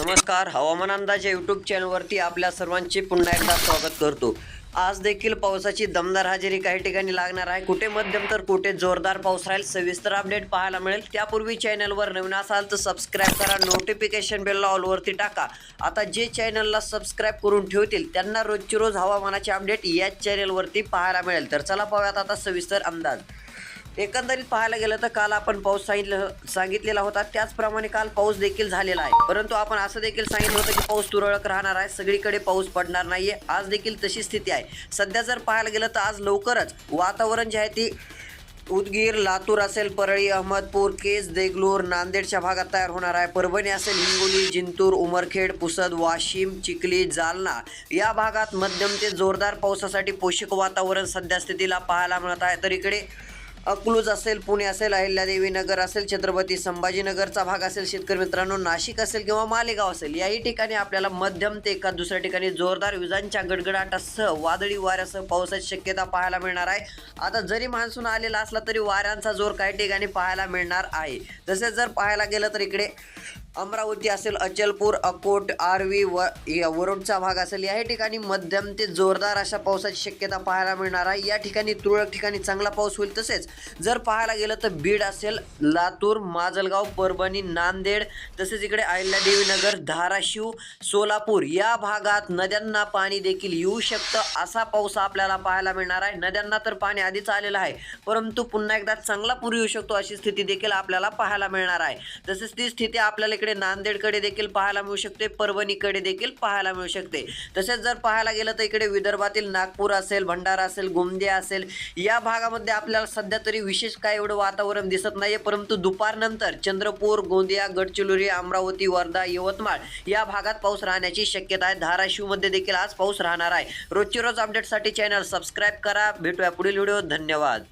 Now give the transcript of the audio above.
नमस्कार. हवामान अंदाज या यूट्यूब चॅनलवरती आपल्या सर्वांचे पुन्हा एकदा स्वागत करतो. आज देखील पावसाची दमदार हजेरी काही ठिकाणी लागणार आहे. कुठे मध्यम तर कुठे जोरदार पाऊस राहील सविस्तर अपडेट पाहायला मिळेल. त्यापूर्वी चॅनलवर नवीन असाल तर सबस्क्राईब करा नोटिफिकेशन बेलला ऑलवरती टाका. आता जे चॅनलला सबस्क्राईब करून ठेवतील त्यांना रोजची रोज हवामानाचे अपडेट याच चॅनलवरती पाहायला मिळेल. तर चला पाहूयात आता सविस्तर अंदाज. एकंदरीत पाहायला गेलं तर काल आपण पाऊस सांगितलं सांगितलेला होता. त्याचप्रमाणे काल पाऊस देखील झालेला आहे. परंतु आपण असं देखील सांगितलं होतं की पाऊस तुरळक राहणार आहे. सगळीकडे पाऊस पडणार नाहीये. आज देखील तशी स्थिती आहे. सध्या जर पाहायला गेलं तर आज लवकरच वातावरण जे आहे ती उदगीर लातूर असेल परळी अहमदपूर केस देगलूर नांदेडच्या भागात तयार होणार आहे. परभणी असेल हिंगोली जिंतूर उमरखेड पुसद वाशिम चिखली जालना या भागात मध्यम ते जोरदार पावसासाठी पोषक वातावरण सध्या स्थितीला पाहायला मिळत आहे. तर इकडे अकलूज असेल पुणे असेल अहिल्यादेवी नगर असेल छत्रपती संभाजीनगरचा भाग असेल शेतकरी मित्रांनो नाशिक असेल किंवा मालेगाव असेल याही ठिकाणी आपल्याला मध्यम ते एका दुसऱ्या ठिकाणी जोरदार विजांच्या गडगडाटासह वादळी वाऱ्यासह पावसाची शक्यता पाहायला मिळणार आहे. आता जरी मान्सून आलेला असला तरी वाऱ्यांचा जोर काही ठिकाणी पाहायला मिळणार आहे. तसेच जर पाहायला गेलं तर इकडे अमरावती असेल अचलपूर अकोट आरवी व या भाग असेल याही ठिकाणी मध्यम ते जोरदार अशा पावसाची शक्यता पाहायला मिळणार आहे. या ठिकाणी तुरळक ठिकाणी चांगला पाऊस होईल. तसेच जर पाहायला गेलं तर बीड असेल लातूर माजलगाव परभणी नांदेड तसेच इकडे अहिल्यादेवीनगर धाराशिव सोलापूर या भागात नद्यांना पाणी देखील येऊ शकतं. असा पाऊस आपल्याला पाहायला मिळणार आहे. नद्यांना तर पाणी आधीच आलेलं आहे परंतु पुन्हा एकदा चांगला पूर येऊ शकतो अशी स्थिती देखील आपल्याला पाहायला मिळणार आहे. तसेच ती स्थिती आपल्याला इकडे नांदेडकडे देखील पाहायला मिळू शकते परभणीकडे देखील पाहायला मिळू शकते. तसेच जर पाहायला गेलं तर इकडे विदर्भातील नागपूर असेल भंडारा असेल गोंदिया असेल या भागामध्ये आपल्याला सध्या तरी विशेष काय एवढं वातावरण दिसत नाहीये. परंतु दुपारनंतर चंद्रपूर गोंदिया गडचिरोली अमरावती वर्धा यवतमाळ या भागात पाऊस राहण्याची शक्यता आहे. धाराशिवमध्ये देखील आज पाऊस राहणार आहे. रोजची रोज अपडेटसाठी चॅनल सबस्क्राईब करा. भेटूया पुढील व्हिडिओ धन्यवाद.